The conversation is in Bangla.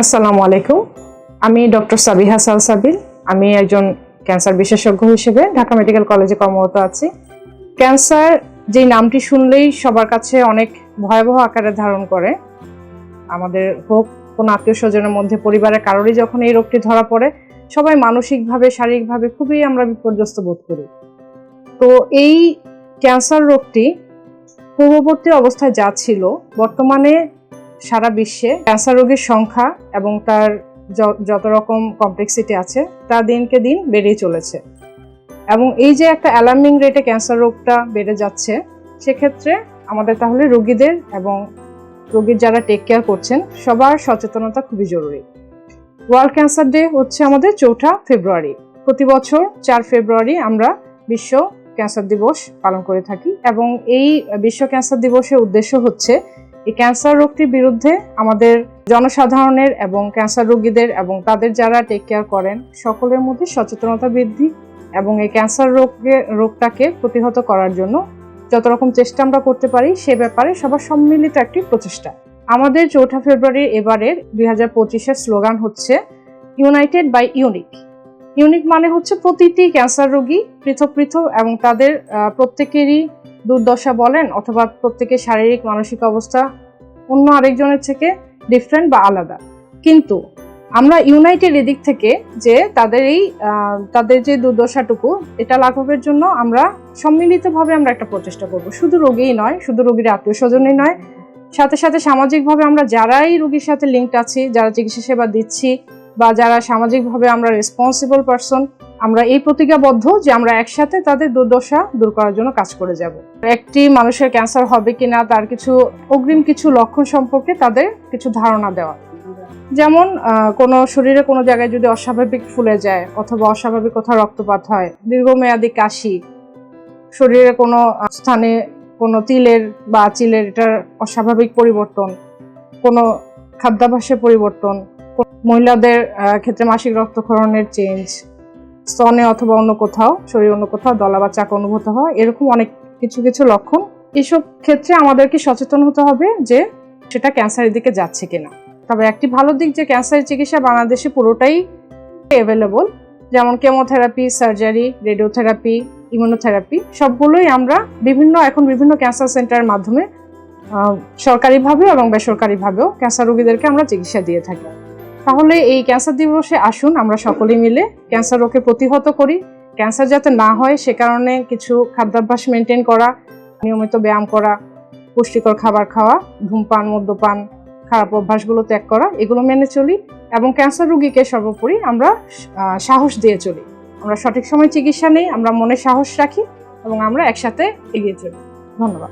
আসসালামু আলাইকুম। আমি ডক্টর সাবিহা সালসাবিল। আমি একজন ক্যান্সার বিশেষজ্ঞ হিসেবে ঢাকা মেডিকেল কলেজে কর্মরত আছি। ক্যান্সার যেই নামটি শুনলেই সবার কাছে অনেক ভয়াবহ আকারে ধারণ করে। আমাদের হোক, কোনো আত্মীয় স্বজনের মধ্যে, পরিবারের কারোরই যখন এই রোগটি ধরা পড়ে, সবাই মানসিকভাবে, শারীরিকভাবে খুবই আমরা বিপর্যস্ত বোধ করি। তো এই ক্যান্সার রোগটি পূর্ববর্তী অবস্থায় যা ছিল, বর্তমানে সারা বিশ্বে ক্যান্সার রোগীর সংখ্যা এবং তার যত রকম কমপ্লেক্সিটি আছে, তা দিনকে দিন বেড়েই চলেছে। এবং এই যে একটা অ্যালার্মিং রেটে ক্যান্সার রোগটা বেড়ে যাচ্ছে, সেক্ষেত্রে আমাদের তাহলে রোগীদের এবং রোগীর যারা টেক কেয়ার করছেন, সবার সচেতনতা খুবই জরুরি। ওয়ার্ল্ড ক্যান্সার ডে হচ্ছে আমাদের চৌঠা ফেব্রুয়ারি। প্রতি বছর চার ফেব্রুয়ারি আমরা বিশ্ব ক্যান্সার দিবস পালন করে থাকি এবং এই বিশ্ব ক্যান্সার দিবসের উদ্দেশ্য হচ্ছে এই ক্যান্সার রোগটির বিরুদ্ধে আমাদের জনসাধারণের এবং ক্যান্সার রোগীদের এবং তাদের যারা টেক কেয়ার করেন, সকলের মধ্যে সচেতনতা বৃদ্ধি এবং এই ক্যান্সার রোগকে রোগটাকে প্রতিহত করার জন্য যত রকম চেষ্টা আমরা করতে পারি, সে ব্যাপারে সবার সম্মিলিত একটি প্রচেষ্টা। আমাদের চৌঠা ফেব্রুয়ারি এবারের দুই হাজার পঁচিশের স্লোগান হচ্ছে ইউনাইটেড বাই ইউনিক ইউনিক মানে হচ্ছে প্রতিটি ক্যান্সার রোগী পৃথক পৃথক এবং তাদের প্রত্যেকেরই দুর্দশা বলেন অথবা প্রত্যেকের শারীরিক, মানসিক অবস্থা অন্য আরেকজনের থেকে ডিফারেন্ট বা আলাদা। কিন্তু আমরা ইউনাইটেড এদিক থেকে যে তাদের এই তাদের যে দুর্দশাটুকু, এটা লাঘবের জন্য আমরা সম্মিলিতভাবে আমরা একটা প্রচেষ্টা করব। শুধু রোগীই নয়, শুধু রোগীর আত্মীয় স্বজনই নয়, সাথে সাথে সামাজিকভাবে আমরা যারাই রোগীর সাথে লিঙ্কড আছি, যারা চিকিৎসা সেবা দিচ্ছি বা যারা সামাজিকভাবে আমরা রেসপন্সিবল পারসন আমরা এই প্রতিজ্ঞাবদ্ধ যে আমরা একসাথে তাদের দুর্দশা দূর করার জন্য কাজ করে যাব। একটি মানুষের ক্যান্সার হবে কিনা, তার কিছু অগ্রিম কিছু লক্ষণ সম্পর্কে তাদের কিছু ধারণা দেওয়া। যেমন কোনো শরীরে কোনো জায়গায় যদি অস্বাভাবিক ফুলে যায় অথবা অস্বাভাবিক কোথাও রক্তপাত হয়, দীর্ঘমেয়াদী কাশি, শরীরে কোনো স্থানে কোনো তিলের বা চিলের এটার অস্বাভাবিক পরিবর্তন, কোনো খাদ্যাভ্যাসের পরিবর্তন, মহিলাদের ক্ষেত্রে মাসিক রক্তক্ষরণের চেঞ্জ স্তনে অথবা অন্য কোথাও, শরীর অন্য কোথাও, দলা বা চাকা অনুভূত হয়, এরকম অনেক কিছু কিছু লক্ষণ। এসব ক্ষেত্রে আমাদেরকে সচেতন হতে হবে যে সেটা ক্যান্সারের দিকে যাচ্ছে কিনা। তবে একটি ভালো দিক যে ক্যান্সারের চিকিৎসা বাংলাদেশে পুরোটাই অ্যাভেলেবল যেমন কেমোথেরাপি সার্জারি রেডিওথেরাপি ইমিউনোথেরাপি সবগুলোই আমরা বিভিন্ন, এখন বিভিন্ন ক্যান্সার সেন্টারের মাধ্যমে সরকারিভাবেও এবং বেসরকারিভাবেও ক্যান্সার রোগীদেরকে আমরা চিকিৎসা দিয়ে থাকি। তাহলে এই ক্যান্সার দিবসে আসুন আমরা সকলে মিলে। ক্যান্সার রোগকে প্রতিহত করি। ক্যান্সার যাতে না হয়, সে কারণে কিছু খাদ্যাভ্যাস মেনটেন করা, নিয়মিত ব্যায়াম করা, পুষ্টিকর খাবার খাওয়া, ধূমপান, মদ্যপান, খারাপ অভ্যাসগুলো ত্যাগ করা, এগুলো মেনে চলি এবং ক্যান্সার রোগীকে সর্বোপরি আমরা সাহস দিয়ে চলি। আমরা সঠিক সময় চিকিৎসা নেই, আমরা মনে সাহস রাখি এবং আমরা একসাথে এগিয়ে চলি। ধন্যবাদ।